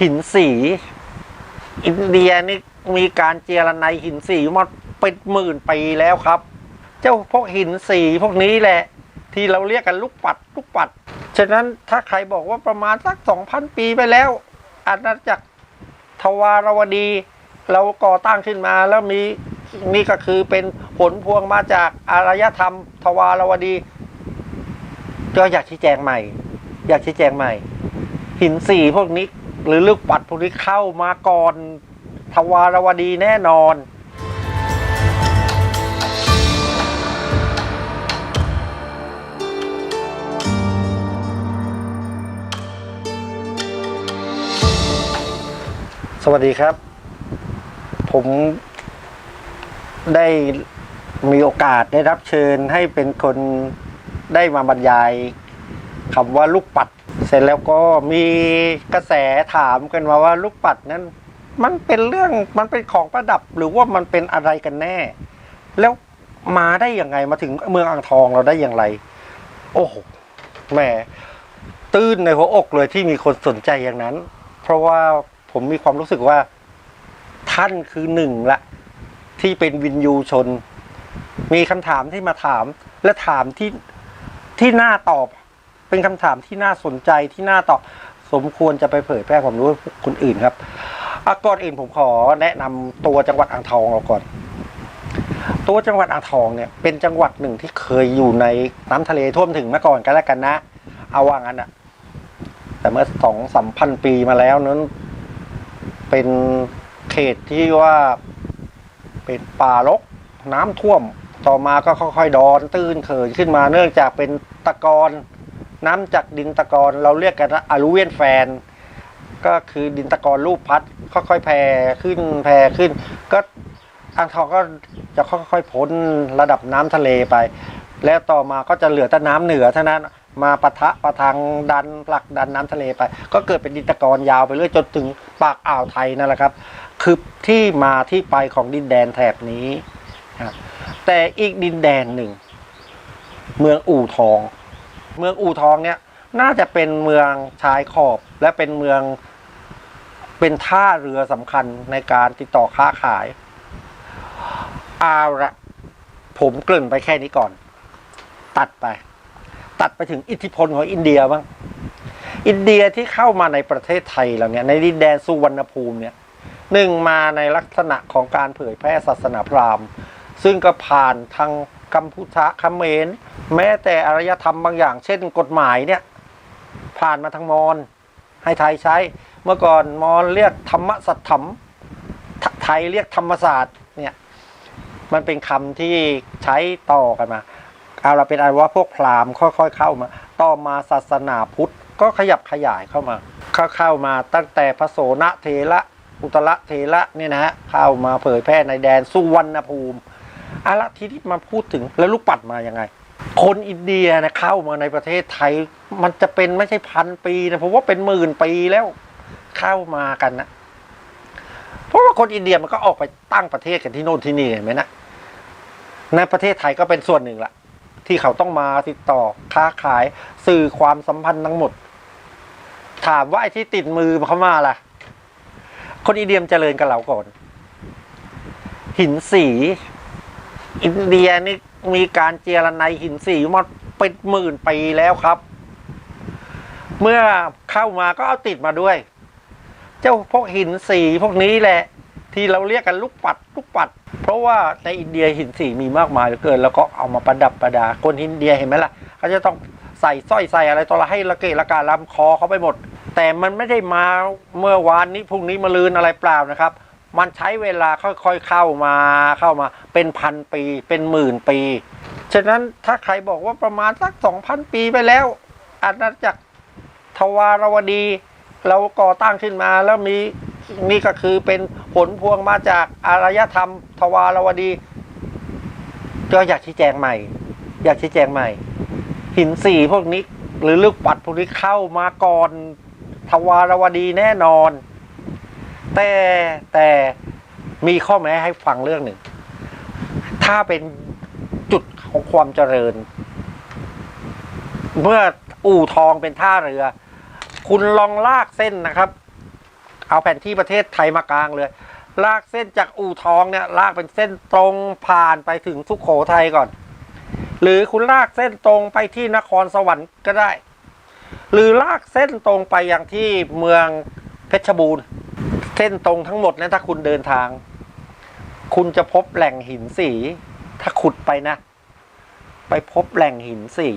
หินสี อินเดียนี่มีการเจรไนหินสีมาเป็นหมื่นปีแล้วครับ เจ้าพวกหินสีพวกนี้แหละ ที่เราเรียกกันลูกปัดลูกปัด ฉะนั้นถ้าใครบอกว่าประมาณสักสองพันปีไปแล้วอาณาจักรทวารวดี เราก่อตั้งขึ้นมาแล้วมีนี่ก็คือเป็นผลพวงมาจากอารยธรรม ทวารวดี ก็อยากชี้แจงใหม่ อยากชี้แจงใหม่ หินสีพวกนี้ หรือลูกปัดพวกนี้เข้ามาก่อนทวารวดีแน่นอน สวัสดีครับ ผมได้มีโอกาสได้รับเชิญให้เป็นคนได้มาบรรยายคำว่าลูกปัด เสร็จแล้วก็มีกระแสถามกันมาว่าลูกปัดนั้น มันเป็นเรื่องมันเป็นของประดับหรือว่ามันเป็นอะไรกันแน่ แล้วมาได้ยังไงมาถึงเมืองอ่างทองเราได้อย่างไร โอ้โหแหมตื้นในหัวอกเลยที่มีคนสนใจอย่างนั้น เพราะว่าผมมีความรู้สึกว่า ท่านคือหนึ่งละ ที่เป็นวินยูชน มีคำถามที่มาถาม และถามที่ที่น่าตอบ เป็นคำถามที่น่าสนใจที่น่าตอบสมควรจะไปเผยแพร่ความรู้คนอื่นครับอก่อนอื่นผมขอแนะนำตัวจังหวัดอ่างทองเราก่อน ตัวจังหวัดอ่างทองเนี่ยเป็นจังหวัดหนึ่งที่เคยอยู่ในน้ำทะเลท่วมถึงมาก่อนกันแล้วกันนะ เอาว่างั้นอะแต่เมื่อสองสามพันปีมาแล้วนั้น เป็นเขตที่ว่าเป็นป่ารกน้ำท่วมต่อมาก็ค่อยๆ ดอนตื้นเขินขึ้นมาเนื่องจากเป็นตะกอน น้ำจากดินตะกอนเราเรียกกันว่าอลูเวียนแฟน ก็คือดินตะกอนรูปพัดค่อยๆแผ่ขึ้นแผ่ขึ้น ก็อ่างทองก็จะค่อยๆพ้นระดับน้ำทะเลไป แล้วต่อมาก็จะเหลือแต่น้ำเหนือเท่านั้นมาปะทะประทังดันผลักดันน้ำทะเลไป ก็เกิดเป็นดินตะกอนยาวไปเรื่อยจนถึงปากอ่าวไทยนั่นแหละครับ คือที่มาที่ไปของดินแดนแถบนี้ แต่อีกดินแดนหนึ่ง เมืองอู่ทอง เมืองอู่ทองเนี่ยน่าจะเป็นเมืองชายขอบและเป็นเมืองเป็นท่าเรือสำคัญในการติดต่อค้าขายเอาละผมเกริ่นไปแค่นี้ก่อน ตัดไป ตัดไปถึงอิทธิพลของอินเดียบ้างอินเดียที่เข้ามาในประเทศไทยเราเนี่ยในดินแดนสุวรรณภูมิเนี่ยหนึ่งมาในลักษณะของการเผยแพร่ศาสนาพราหมณ์ ซึ่งก็ผ่านทาง กัมพูชาเขมรแม้แต่อารยธรรมบางอย่าง เช่นกฎหมายเนี่ยผ่านมาทางมอญให้ไทยใช้ เมื่อก่อนมอญเรียกธรรมสัตถมไทไทยเรียกธรรมศาสตร์เนี่ยมันเป็นคำที่ใช้ต่อกันมาเอาละเป็นอันว่าพวกพราหมณ์ค่อยๆเข้ามา ต่อมาศาสนาพุทธก็ขยับขยายเข้ามา เข้าเข้ามาตั้งแต่พระโสนเทระอุตระเทระเนี่ยนะฮะเข้ามาเผยแพร่ในแดนสุวรรณภูมิ อาละทีนี้มาพูดถึงแล้วลูกปัดมายังไง คนอินเดียนะเข้ามาในประเทศไทย มันจะเป็นไม่ใช่พันปีนะผมว่าเป็นหมื่นปีแล้วเข้ามากันนะเพราะว่าคนอินเดียมันก็ออกไปตั้งประเทศกันที่โน่นที่นี่เห็นไหมนะในประเทศไทยก็เป็นส่วนหนึ่งละที่เขาต้องมาติดต่อค้าขายสื่อความสัมพันธ์ทั้งหมด ถามว่าไอ้ที่ติดมือเขามาล่ะ คนอินเดียมเจริญกับเราก่อน หินสี อินเดียนี่มีการเจรไนหินสีมาเป็นหมื่นปีแล้วครับ เมื่อเข้ามาก็เอาติดมาด้วย เจ้าพวกหินสีพวกนี้แหละ ที่เราเรียกกันลูกปัดลูกปัด เพราะว่าในอินเดียหินสีมีมากมายเหลือเกิน แล้วก็เอามาประดับประดา คนอินเดียเห็นไหมล่ะเขาจะต้องใส่สร้อยใส่อะไรตัวละให้ละเกะละกาลำคอเขาไปหมด แต่มันไม่ได้มาเมื่อวานนี้พรุ่งนี้มาลืนอะไรเปล่านะครับ มันใช้เวลาค่อยๆเข้ามาเข้ามาเป็นพันปีเป็นหมื่นปี ฉะนั้นถ้าใครบอกว่าประมาณสักสองพันปีไปแล้วอาณาจักรทวารวดี เราก่อตั้งขึ้นมาแล้วมีนี่ก็คือเป็นผลพวงมาจากอารยธรรม ทวารวดี ก็อยากชี้แจงใหม่ อยากชี้แจงใหม่ หินสีพวกนี้ หรือลูกปัดพวกนี้เข้ามาก่อน ทวารวดีแน่นอน แต่แต่มีข้อแม้ให้ฟังเรื่องหนึ่ง ถ้าเป็นจุดของความเจริญ เมื่ออู่ทองเป็นท่าเรือ คุณลองลากเส้นนะครับ เอาแผนที่ประเทศไทยมากลางเลย ลากเส้นจากอู่ทองเนี่ย ลากเป็นเส้นตรงผ่านไปถึงสุขโขทัยก่อน หรือคุณลากเส้นตรงไปที่นครสวรรค์ก็ได้ หรือลากเส้นตรงไปอย่างที่เมืองเพชรบูรณ์ ส้นตรงทั้งหมดนั้นถ้าคุณเดินทาง คุณจะพบแหล่งหินสี ถ้าขุดไปนะ ไปพบแหล่งหินสี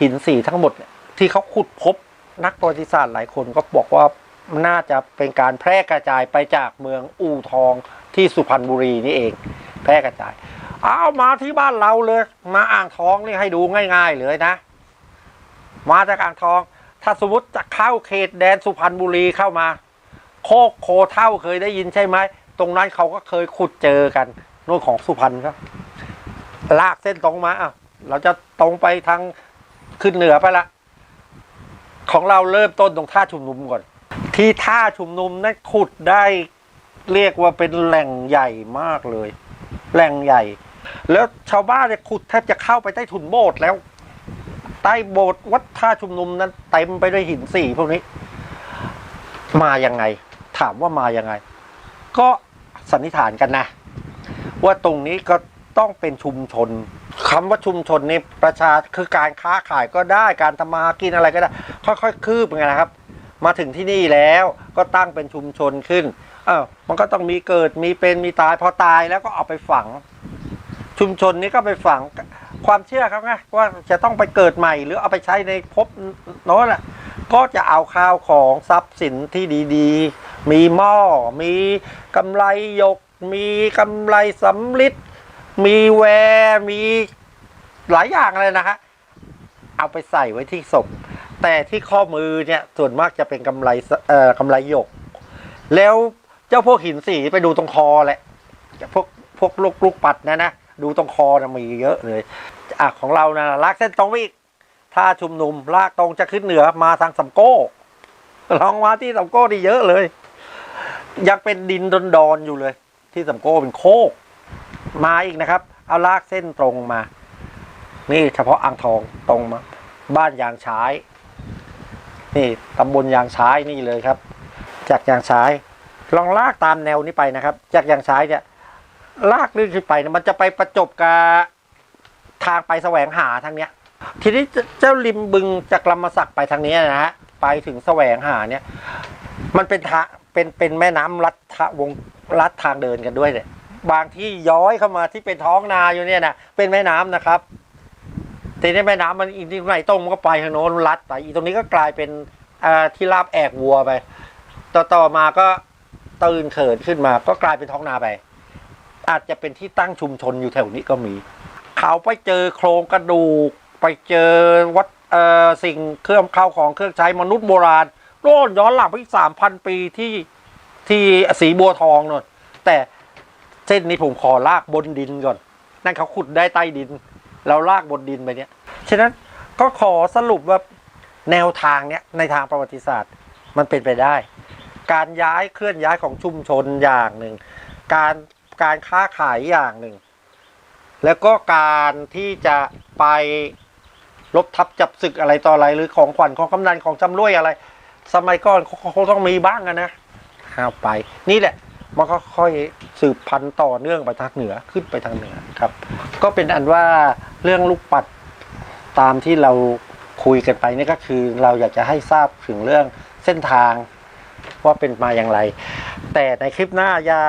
หินสีทั้งหมดที่เขาขุดพบนักประวัติศาสตร์หลายคนก็บอกว่าน่าจะเป็นการแพร่กระจายไปจากเมืองอู่ทองที่สุพรรณบุรีนี่เอง แพร่กระจาย เอามาที่บ้านเราเลย มาอ่างทองนี่ให้ดูง่าย ๆ เลยนะ มาจากอ่างทอง ถ้าสมมติจะเข้าเขตแดนสุพรรณบุรีเข้ามา โคกโคเท่าเคยได้ยินใช่ไหม ตรงนั้นเขาก็เคยขุดเจอกันโน่นของสุพรรณครับ ลากเส้นตรงมาอะเราจะตรงไปทางขึ้นเหนือไปละ ของเราเริ่มต้นตรงท่าชุมนุมก่อน ที่ท่าชุมนุมนั้นขุดได้เรียกว่าเป็นแหล่งใหญ่มากเลย แหล่งใหญ่ แล้วชาวบ้านเนี่ยขุดแทบจะเข้าไปใต้ถุนโบสถ์แล้ว ใต้โบสถ์วัดท่าชุมนุมนั้นเต็มไปด้วยหินสีพวกนี้ มาอยังไง ถามว่ามายังไง ก็สันนิษฐานกันนะ ว่าตรงนี้ก็ต้องเป็นชุมชนคำว่าชุมชนนี่ประชาคือการค้าขายก็ได้การทำมาหากินอะไรก็ได้ ค่อยๆคืบไงนะครับ มาถึงที่นี่แล้วก็ตั้งเป็นชุมชนขึ้นเออมันก็ต้องมีเกิดมีเป็นมีตายพอตายแล้วก็เอาไปฝัง ชุมชนนี้ก็ไปฝังความเชื่อเขาไงว่าจะต้องไปเกิดใหม่ หรือเอาไปใช้ในภพโน้นแหละก็จะเอาข้าวของทรัพย์สินที่ดี มีหม้อ มีกำไรหยก มีกำไรสำลิดมีแวร์มีหลายอย่างเลยนะฮะ เอาไปใส่ไว้ที่ศพ แต่ที่ข้อมือเนี่ยส่วนมากจะเป็นกำไรเอ่อกำไรหยก แล้วเจ้าพวกหินสีไปดูตรงคอแหละพวกพวกลูกลูกปัดนะนะดูตรงคอนะมีเยอะเลยอะของเรานะลากเส้นตรงไปอีกถ้าชุมนุมลากตรงจะขึ้นเหนือมาทางสำโก้ลองมาที่สำโก้ดีเยอะเลย ยังเป็นดินดอนๆอยู่เลย ที่สำโก้เป็นโคก มาอีกนะครับ เอาลากเส้นตรงมา นี่เฉพาะอ่างทองตรงมา บ้านยางช้าย นี่ตำบลยางช้ายนี่เลยครับ จากยางช้าย ลองลากตามแนวนี้ไปนะครับ จากยางช้ายเนี่ยลากลื่นขึ้นไปเนี่ยมันจะไปประจบกับทางไปแสวงหาทางเนี้ย ทีนี้เจ้าริมบึงจากลำมะสักไปทางนี้นะฮะไปถึงแสวงหาเนี่ย มันเป็นทางเป็นเป็นแม่น้ำลัดทะวงลัดทางเดินกันด้วยเนี่ย บางที่ย้อยเข้ามาที่เป็นท้องนาอยู่เนี่ยนะเป็นแม่น้ำนะครับทีนี้แม่น้ำมันอีกที่ไหนตรงมันก็ไปทางโน้นลัดไปอีตรงนี้ก็กลายเป็นที่ราบแอกวัวไป ต่อต่อมาก็ตื่นเขินขึ้นมา ก็กลายเป็นท้องนาไป อาจจะเป็นที่ตั้งชุมชนอยู่แถวนี้ก็มี เขาไปเจอโครงกระดูก ไปเจอวัดสิ่งเครื่องเข้าของเครื่องใช้มนุษย์โบราณ โน่นย้อนหลังไปอีกสามพันปีที่ที่สีบัวทองนนแต่เส้นนี้ผมขอลากบนดินก่อน นั่นเขาขุดได้ใต้ดิน เราลากบนดินไปเนี่ย ฉะนั้นก็ขอสรุปว่าแนวทางเนี้ยในทางประวัติศาสตร์มันเป็นไปได้ การย้ายเคลื่อนย้ายของชุมชนอย่างหนึ่ง การการค้าขายอย่างหนึ่ง แล้วก็การที่จะไปลบทับจับศึกอะไรต่ออะไรหรือของขวัญของกำนันของจำรวยอะไร สมัยก่อนเขาต้องมีบ้างนะเอาไป นี่แหละ มันก็ค่อยสืบพันธุ์ต่อเนื่องไปทางเหนือขึ้นไปทางเหนือครับ ก็เป็นอันว่าเรื่องลูกปัดตามที่เราคุยกันไปนี่ก็คือเราอยากจะให้ทราบถึงเรื่องเส้นทางว่าเป็นมาอย่างไร แต่ในคลิปหน้าอย่า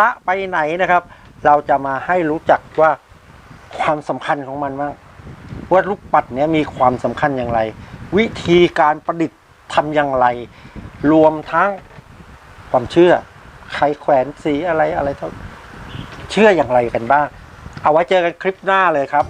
ละไปไหนนะครับ เราจะมาให้รู้จักว่าความสำคัญของมันบ้างว่าลูกปัดเนี้ยมีความสำคัญอย่างไร วิธีการประดิษฐ์ ทำอย่างไร รวมทั้งความเชื่อ ใครแขวนสีอะไรอะไรเท่าเชื่ออย่างไรกันบ้าง เอาไว้เจอกันคลิปหน้าเลยครับ